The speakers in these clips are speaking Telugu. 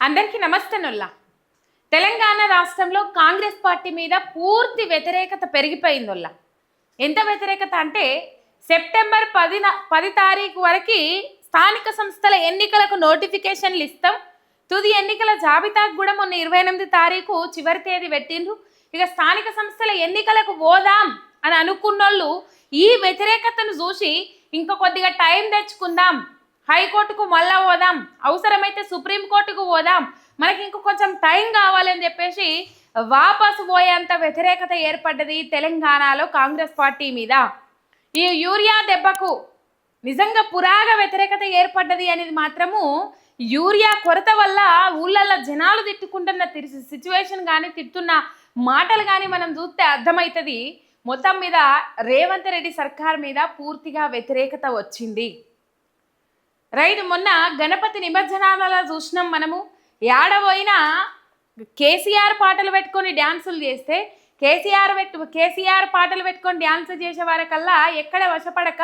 అందరికీ నమస్తేనుల్లా తెలంగాణ రాష్ట్రంలో కాంగ్రెస్ పార్టీ మీద పూర్తి వ్యతిరేకత పెరిగిపోయిందొల్లా ఎంత వ్యతిరేకత అంటే సెప్టెంబర్ పదిన పది తారీఖు వరకు స్థానిక సంస్థల ఎన్నికలకు నోటిఫికేషన్లు ఇస్తాం. తుది ఎన్నికల జాబితాకు కూడా మొన్న ఇరవై ఎనిమిది తారీఖు చివరి తేదీ పెట్టిండ్రు. ఇక స్థానిక సంస్థల ఎన్నికలకు పోదాం అని అనుకున్నోళ్ళు ఈ వ్యతిరేకతను చూసి ఇంకా కొద్దిగా టైం తెచ్చుకుందాం హైకోర్టుకు మళ్ళా పోదాం. అవసరమైతే సుప్రీంకోర్టుకు పోదాం. మనకి ఇంకో కొంచెం టైం కావాలని చెప్పేసి వాపసు పోయేంత వ్యతిరేకత ఏర్పడ్డది తెలంగాణలో కాంగ్రెస్ పార్టీ మీద. ఈ యూరియా దెబ్బకు నిజంగా పురాగ వ్యతిరేకత ఏర్పడ్డది అనేది మాత్రము యూరియా కొరత వల్ల ఊళ్ళల్లో జనాలు తిట్టుకుంటున్న సిచ్యువేషన్ కానీ తిట్టున్న మాటలు కానీ మనం చూస్తే అర్థమవుతుంది మొత్తం మీద రేవంత్ రెడ్డి సర్కార్ మీద పూర్తిగా వ్యతిరేకత వచ్చింది. రైట్ మొన్న గణపతి నిమజ్జనాలలో చూసినాం మనము. ఏడబోయినా కేసీఆర్ పాటలు పెట్టుకొని డ్యాన్సులు చేస్తే కేసీఆర్ పెట్టు కేసీఆర్ పాటలు పెట్టుకొని డ్యాన్స్ చేసే వారికల్లా ఎక్కడ వశపడక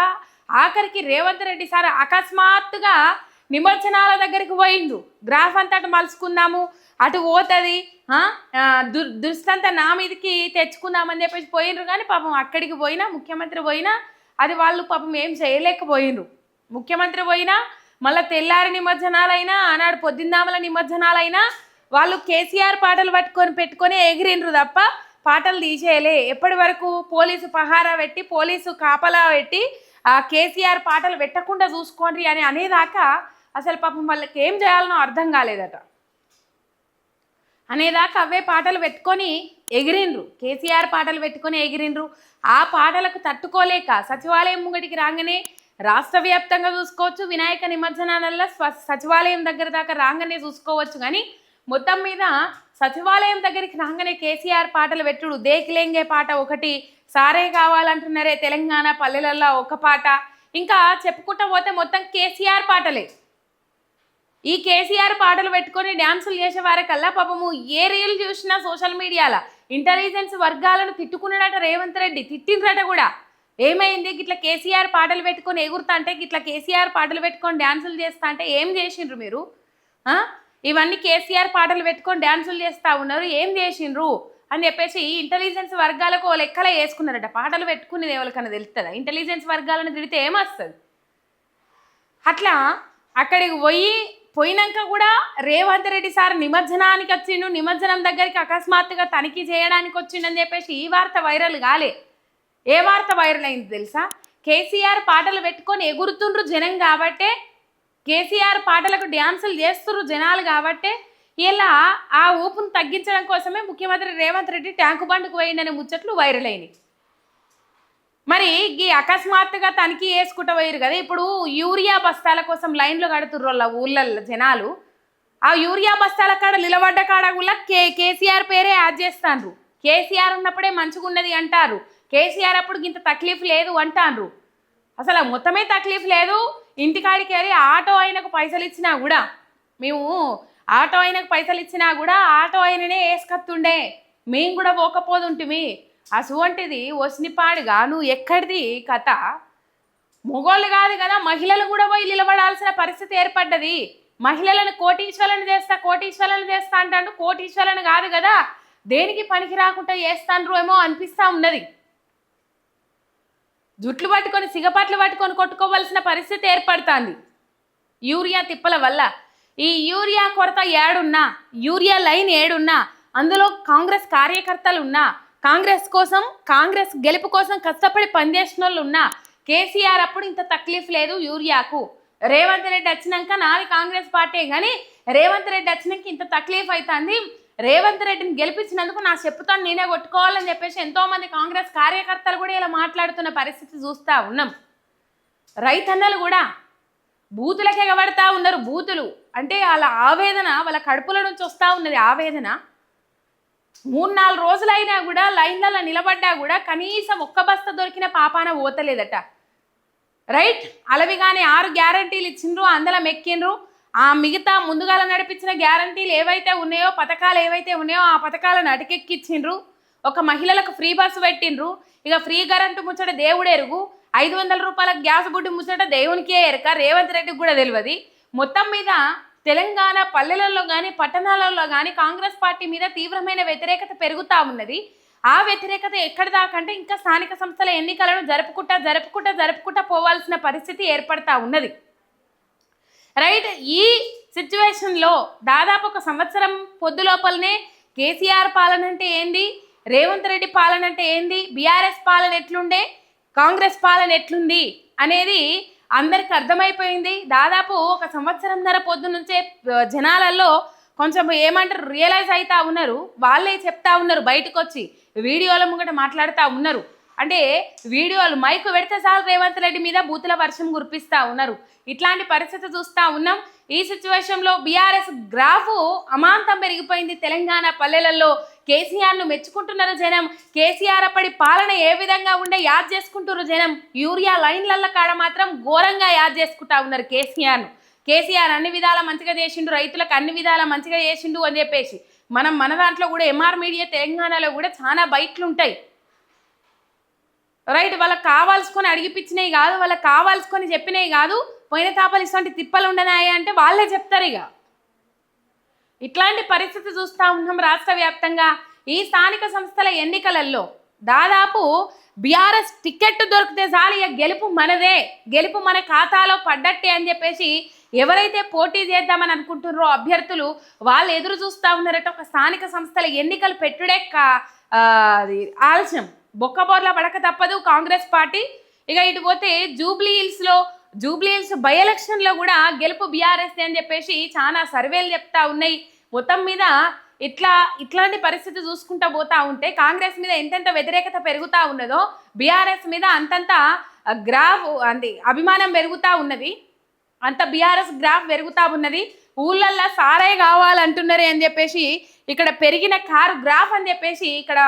ఆఖరికి రేవంత్ రెడ్డి సార్ అకస్మాత్తుగా నిమజ్జనాల దగ్గరికి పోయిండు. గ్రాఫ్ అంతా అటు మలుచుకుందాము అటు పోతుంది దుర్ దృష్టంతా నా మీదకి తెచ్చుకుందామని చెప్పేసి పోయినరు కానీ పాపం అక్కడికి పోయినా ముఖ్యమంత్రి పోయినా అది వాళ్ళు పాపం ఏం చేయలేకపోయినరు ముఖ్యమంత్రి పోయినా మళ్ళీ తెల్లారి నిమజ్జనాలైనా ఆనాడు పొద్దుందామల నిమజ్జనాలైనా వాళ్ళు కేసీఆర్ పాటలు పట్టుకొని పెట్టుకొని ఎగిరిండ్రు తప్ప పాటలు తీసేయలే. ఎప్పటి వరకు పోలీసు పహారా పెట్టి పోలీసు కాపలా పెట్టి ఆ కేసీఆర్ పాటలు పెట్టకుండా చూసుకోండి అని అనేదాకా అసలు పాపం వాళ్ళకి ఏం చేయాలనో అర్థం కాలేదట. అనేదాకా అవే పాటలు పెట్టుకొని ఎగిరిండ్రు కేసీఆర్ పాటలు పెట్టుకొని ఎగిరిండ్రు ఆ పాటలకు తట్టుకోలేక సచివాలయం ముంగటికి రాగానే రాష్ట్ర వ్యాప్తంగా చూసుకోవచ్చు. వినాయక నిమజ్జనాలలో స్వ సచివాలయం దగ్గర దాకా రాగానే చూసుకోవచ్చు. కానీ మొత్తం మీద సచివాలయం దగ్గరికి రాగానే కేసీఆర్ పాటలు పెట్టుడు. దేకిలేంగే పాట ఒకటి. సారే కావాలంటున్నారే తెలంగాణ పల్లెలలో ఒక పాట. ఇంకా చెప్పుకుంటా పోతే మొత్తం కేసీఆర్ పాటలే. ఈ కేసీఆర్ పాటలు పెట్టుకొని డ్యాన్సులు చేసే వారికల్లా పాపము ఏ రీల్ చూసినా సోషల్ మీడియాలో ఇంటెలిజెన్స్ వర్గాలను తిట్టుకున్నాడట రేవంత్ రెడ్డి. తిట్టిండ్రట కూడా. ఏమైంది? గిట్లా కేసీఆర్ పాటలు పెట్టుకొని ఎగురుతా అంటే గిట్లా కేసీఆర్ పాటలు పెట్టుకొని డ్యాన్సులు చేస్తా అంటే ఏం చేసిండ్రు మీరు? ఇవన్నీ కేసీఆర్ పాటలు పెట్టుకొని డ్యాన్సులు చేస్తా ఉన్నారు ఏం చేసిండ్రు? అని చెప్పేసి ఇంటెలిజెన్స్ వర్గాలకు ఓ లెక్కలే వేసుకున్నారట. పాటలు పెట్టుకునేది ఎవరికన్నా తెలుస్తుందా ఇంటెలిజెన్స్ వర్గాలను తిడితే ఏమొస్తుంది? అట్లా అక్కడికి పోయి పోయినాక కూడా రేవంత్ రెడ్డి సార్ నిమజ్జనానికి వచ్చిండు నిమజ్జనం దగ్గరికి అకస్మాత్తుగా తనిఖీ చేయడానికి వచ్చిండని చెప్పేసి ఈ వార్త వైరల్ కాలే. ఏ వార్త వైరల్ అయింది తెలుసా? కేసీఆర్ పాటలు పెట్టుకొని ఎగురుతుండ్రు జనం కాబట్టే కేసీఆర్ పాటలకు డ్యాన్సులు చేస్తుర్రు జనాలు కాబట్టే ఇలా ఆ ఊపును తగ్గించడం కోసమే ముఖ్యమంత్రి రేవంత్ రెడ్డి ట్యాంకు బండ్కు పోయిండనే ముచ్చట్లు వైరల్ అయినాయి మరి ఈ అకస్మాత్తుగా తనిఖీ వేసుకుంటూ పోయారు కదా ఇప్పుడు యూరియా బస్తాల కోసం లైన్లు కడుతుర్రు వాళ్ళ ఊళ్ళల్లో జనాలు. ఆ యూరియా బస్తాల కాడ నిలబడ్డ కాడ కూడా కే కేసీఆర్ పేరే యాడ్ చేస్తాండ్రు. కేసీఆర్ ఉన్నప్పుడే మంచిగా ఉన్నది అంటారు. కేసీఆర్ అప్పుడు ఇంత తక్లీఫ్ లేదు అంటాండ్రు. అసలు మొత్తమే తక్లీఫ్ లేదు. ఇంటికాడికి వెళ్ళి ఆటో ఆయనకు పైసలు ఇచ్చినా కూడా మేము ఆటో ఆయనకు పైసలు ఇచ్చినా కూడా ఆటో ఆయననే వేసుకత్తుండే మేము కూడా పోకపోదుంటిమి. అసువంటిది వసినిపాడు నువ్వు ఎక్కడిది కథ? మొగోళ్ళు కాదు కదా మహిళలు కూడా పోయి నిలబడాల్సిన పరిస్థితి ఏర్పడ్డది. మహిళలను కోటీశ్వరులను చేస్తా కోటీశ్వరులను చేస్తా అంటాడు కోటీశ్వరులను కాదు కదా దేనికి పనికి రాకుండా చేస్తాండ్రు ఏమో అనిపిస్తా ఉన్నది. జుట్లు పట్టుకొని సిగపాట్లు పట్టుకొని కొట్టుకోవలసిన పరిస్థితి ఏర్పడుతుంది. యూరియా తిప్పల వల్ల. ఈ యూరియా కొరత ఏడున్నా యూరియా లైన్ ఏడున్నా అందులో కాంగ్రెస్ కార్యకర్తలు ఉన్నా కాంగ్రెస్ కోసం కాంగ్రెస్ గెలుపు కోసం కష్టపడి పనిచేసిన వాళ్ళు ఉన్నా కేసీఆర్ అప్పుడు ఇంత తక్లీఫ్ లేదు యూరియాకు. రేవంత్ రెడ్డి వచ్చినాక నాది కాంగ్రెస్ పార్టీ కానీ రేవంత్ రెడ్డి వచ్చినాక ఇంత తక్లీఫ్ అవుతుంది రేవంత్ రెడ్డిని గెలిపించినందుకు నా చెప్పుతో నేనే కొట్టుకోవాలని చెప్పేసి ఎంతోమంది కాంగ్రెస్ కార్యకర్తలు కూడా ఇలా మాట్లాడుతున్న పరిస్థితి చూస్తూ ఉన్నాం. రైతన్నలు కూడా బూతులకే ఎగబడతా ఉన్నారు బూతులు. అంటే వాళ్ళ ఆవేదన వాళ్ళ కడుపుల నుంచి వస్తూ ఉన్నది ఆవేదన. మూడు నాలుగు రోజులైనా కూడా లైన్లలో నిలబడ్డా కూడా కనీసం ఒక్క బస్త దొరికిన పాపాన పోతలేదట. రైట్? అలవిగానే ఆరు గ్యారంటీలు ఇచ్చిండ్రు అందులో మెక్కిండ్రు. ఆ మిగతా ముందుగాల నడిపించిన గ్యారంటీలు ఏవైతే ఉన్నాయో పథకాలు ఏవైతే ఉన్నాయో ఆ పథకాలను అటకెక్కిచ్చిండ్రు. ఒక మహిళలకు ఫ్రీ బస్సు పెట్టిండ్రు. ఇక ఫ్రీ కరెంటు ముచ్చట దేవుడెరుగు ఐదు వందల రూపాయల గ్యాస్ బుడ్డి ముచ్చట దేవునికే ఎరక. రేవంత్ రెడ్డికి కూడా తెలియదు మొత్తం మీద తెలంగాణ పల్లెలలో కానీ పట్టణాలలో కానీ కాంగ్రెస్ పార్టీ మీద తీవ్రమైన వ్యతిరేకత పెరుగుతూ ఉన్నది. ఆ వ్యతిరేకత ఎక్కడి దాకంటే అంటే ఇంకా స్థానిక సంస్థల ఎన్నికలను జరుపుకుంటా జరుపుకుంటా జరుపుకుంటా పోవాల్సిన పరిస్థితి ఏర్పడతా ఉన్నది. రైట్? ఈ సిచ్యువేషన్లో దాదాపు ఒక సంవత్సరం పొద్దు లోపలనే కేసీఆర్ పాలన అంటే ఏంది? రేవంత్ రెడ్డి పాలన అంటే ఏంది? బీఆర్ఎస్ పాలన ఎట్లుండే? కాంగ్రెస్ పాలన ఎట్లుంది? అనేది అందరికి అర్థమైపోయింది. దాదాపు ఒక సంవత్సరంన్నర పొద్దు నుంచే జనాలలో కొంచెం ఏమంటారు రియలైజ్ అవుతా ఉన్నారు. వాళ్ళే చెప్తా ఉన్నారు బయటకు వచ్చి వీడియోల ముంగట మాట్లాడుతూ ఉన్నారు. అంటే వీడియోలు మైకు పెడితే చాలు రేవంత్ రెడ్డి మీద బూతుల వర్షం కురిపిస్తూ ఉన్నారు. ఇట్లాంటి పరిస్థితి చూస్తూ ఉన్నాం. ఈ సిచ్యువేషన్లో బీఆర్ఎస్ గ్రాఫ్ అమాంతం పెరిగిపోయింది. తెలంగాణ పల్లెలలో కేసీఆర్ను మెచ్చుకుంటున్నారు జనం. కేసీఆర్ అప్పటి పాలన ఏ విధంగా ఉండే యాద్ చేసుకుంటున్నారు జనం. యూరియా లైన్లల్ల కాడ మాత్రం ఘోరంగా యాద్ చేసుకుంటా ఉన్నారు కేసీఆర్ను. కేసీఆర్ అన్ని విధాల మంచిగా చేసిండు రైతులకు అన్ని విధాల మంచిగా చేసిండు అని చెప్పేసి. మనం మన దాంట్లో కూడా ఎంఆర్ మీడియా తెలంగాణలో కూడా చాలా బైట్లు ఉంటాయి. రైట్ వాళ్ళకి కావాల్సుకొని అడిగిపించినవి కాదు వాళ్ళకి కావాల్సుకొని చెప్పినవి కాదు పోయిన తాపలు ఇటువంటి తిప్పలు ఉండనాయి అంటే వాళ్ళే చెప్తారు ఇక ఇట్లాంటి పరిస్థితి చూస్తూ ఉన్నాం రాష్ట్ర వ్యాప్తంగా. ఈ స్థానిక సంస్థల ఎన్నికలలో దాదాపు బీఆర్ఎస్ టికెట్ దొరికితే చాలు ఇక గెలుపు మనదే గెలుపు మన ఖాతాలో పడ్డట్టే అని చెప్పేసి ఎవరైతే పోటీ చేద్దామని అనుకుంటున్నారో అభ్యర్థులు వాళ్ళు ఎదురు చూస్తూ ఉన్నారట ఒక స్థానిక సంస్థల ఎన్నికలు పెట్టుడే కా ఆలస్యం. బొక్కబోర్ల పడక తప్పదు కాంగ్రెస్ పార్టీ. ఇక ఇటు పోతే జూబ్లీ హిల్స్లో జూబ్లీ హిల్స్ బై ఎలక్షన్లో కూడా గెలుపు బీఆర్ఎస్ అని చెప్పేసి చాలా సర్వేలు చెప్తా ఉన్నాయి. మొత్తం మీద ఇట్లా ఇట్లాంటి పరిస్థితి చూసుకుంటూ పోతా ఉంటే కాంగ్రెస్ మీద ఎంతెంత వ్యతిరేకత పెరుగుతూ ఉన్నదో బీఆర్ఎస్ మీద అంతంత గ్రాఫ్ అంటే అభిమానం పెరుగుతూ ఉన్నది. అంత బీఆర్ఎస్ గ్రాఫ్ పెరుగుతూ ఉన్నది. ఊళ్ళల్లో సారే కావాలంటున్నారే అని చెప్పేసి ఇక్కడ పెరిగిన కారు గ్రాఫ్ అని చెప్పేసి ఇక్కడ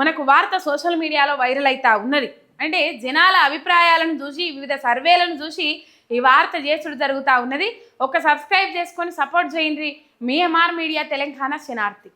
మనకు వార్త సోషల్ మీడియాలో వైరల్ అవుతా ఉన్నది. అంటే జనాల అభిప్రాయాలను చూసి వివిధ సర్వేలను చూసి ఈ వార్త చేసుడు జరుగుతూ ఉన్నది. ఒక సబ్స్క్రైబ్ చేసుకొని సపోర్ట్ చేయండి. మీఎంఆర్ మీడియా తెలంగాణ శనార్థి